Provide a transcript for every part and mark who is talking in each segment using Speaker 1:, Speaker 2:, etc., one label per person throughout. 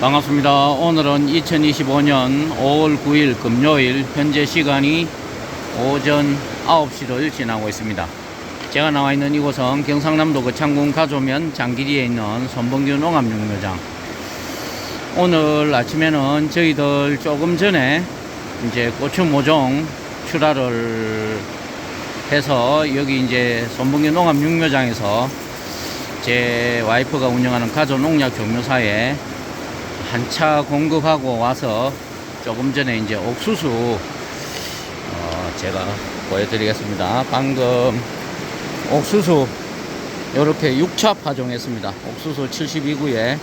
Speaker 1: 반갑습니다. 오늘은 2025년 5월 9일 금요일 현재 시간이 오전 9시를 지나고 있습니다. 제가 나와 있는 이곳은 경상남도 거창군 가조면 장기리에 있는 손봉규 농업육묘장. 오늘 아침에는 저희들 조금 전에 이제 고추 모종 출하를 해서 여기 이제 손봉규 농업육묘장에서 제 와이프가 운영하는 가조 농약 종묘사에 한 차 공급하고 와서 조금 전에 이제 옥수수 어 제가 보여드리겠습니다. 방금 옥수수 이렇게 6차 파종했습니다. 옥수수 72구에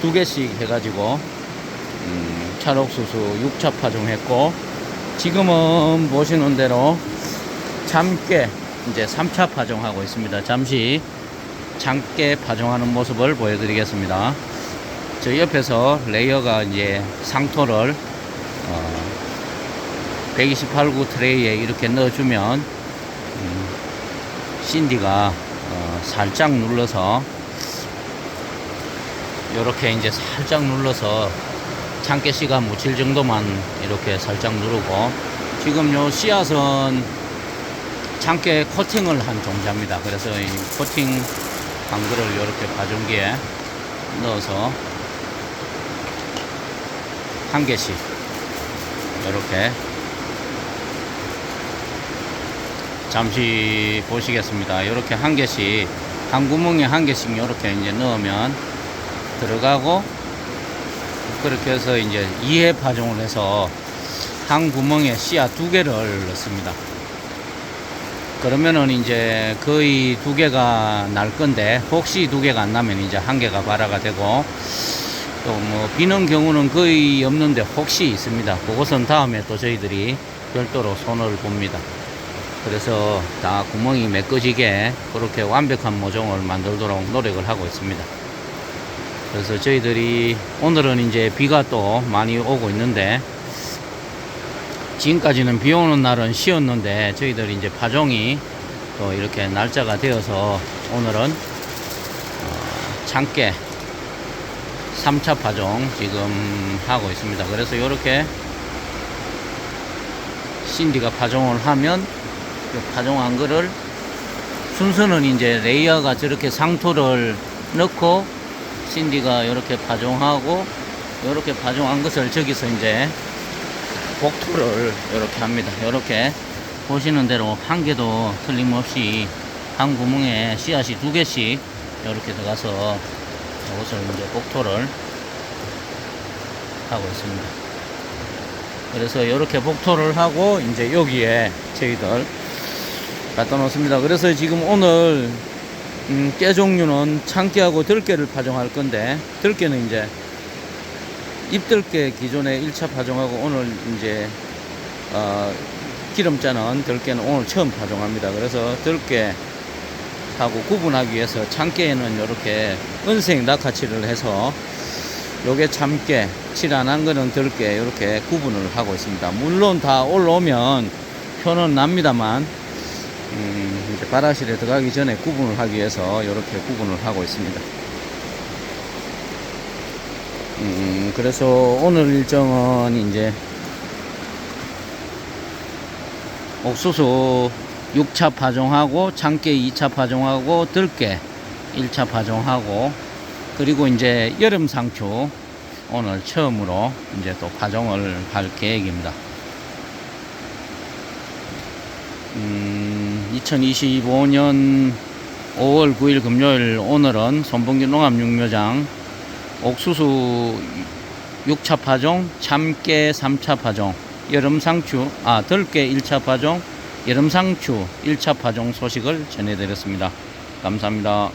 Speaker 1: 두 개씩 해가지고 음, 찰옥수수 6차 파종했고 지금은 보시는 대로 참깨 이제 3차 파종하고 있습니다. 잠시 참깨 파종하는 모습을 보여드리겠습니다. 저 옆에서 레이어가 이제 상토를 어 128구 트레이에 이렇게 넣어주면 음, 신디가 어 살짝 눌러서 이렇게 이제 살짝 눌러서 참깨씨가 묻힐 정도만 이렇게 살짝 누르고 지금 요 씨앗은 참깨 코팅을 한 종자입니다. 그래서 이 코팅 한 거를 이렇게 파종기에 넣어서 한 개씩 이렇게 잠시 보시겠습니다. 이렇게 한 개씩 한 구멍에 한 개씩 이렇게 이제 넣으면 들어가고 그렇게 해서 이제 2회 파종을 해서 한 구멍에 씨앗 두 개를 넣습니다. 그러면은 이제 거의 두 개가 날 건데 혹시 두 개가 안 나면 이제 한 개가 발화가 되고 또 뭐 비는 경우는 거의 없는데 혹시 있습니다. 그것은 다음에 또 저희들이 별도로 손을 봅니다. 그래서 다 구멍이 메꿔지게 그렇게 완벽한 모종을 만들도록 노력을 하고 있습니다. 그래서 저희들이 오늘은 이제 비가 또 많이 오고 있는데 지금까지는 비 오는 날은 쉬었는데 저희들이 이제 파종이 또 이렇게 날짜가 되어서 오늘은 어, 참깨 3차 파종 지금 하고 있습니다. 그래서 이렇게 신디가 파종을 하면 그 파종한 거를 순서는 이제 레이어가 저렇게 상토를 넣고 신디가 이렇게 파종하고 이렇게 파종한 것을 저기서 이제 복토를 이렇게 합니다. 이렇게 보시는 대로 한 개도 틀림없이 한 구멍에 씨앗이 두 개씩 이렇게 들어가서 이것을 이제 복토를 하고 있습니다. 그래서 이렇게 복토를 하고 이제 여기에 저희들 갖다 놓습니다. 그래서 지금 오늘 음, 깨 종류는 참깨하고 들깨를 파종할 건데 들깨는 이제 잎들깨 기존에 1차 파종하고 오늘 이제 어, 기름짜는 들깨는 오늘 처음 파종합니다. 그래서 들깨 하고 구분하기 위해서 참깨에는 이렇게 은색 낙하칠을 해서 요게 참깨 칠안한 거는 들깨 이렇게 구분을 하고 있습니다. 물론 다 올라오면 표는 납니다만 음, 이제 바라실에 들어가기 전에 구분을 하기 위해서 이렇게 구분을 하고 있습니다. 음, 그래서 오늘 일정은 이제 옥수수 6차 파종하고 참깨 2차 파종하고 들깨 1차 파종하고 그리고 이제 여름 상추 오늘 처음으로 이제 또 파종을 할 계획입니다. 음, 2025년 5월 9일 금요일 오늘은 손봉기 농업육묘장 옥수수 6차 파종, 참깨 3차 파종, 여름 상추, 아, 들깨 1차 파종, 여름상추 1차 파종 소식을 전해드렸습니다. 감사합니다.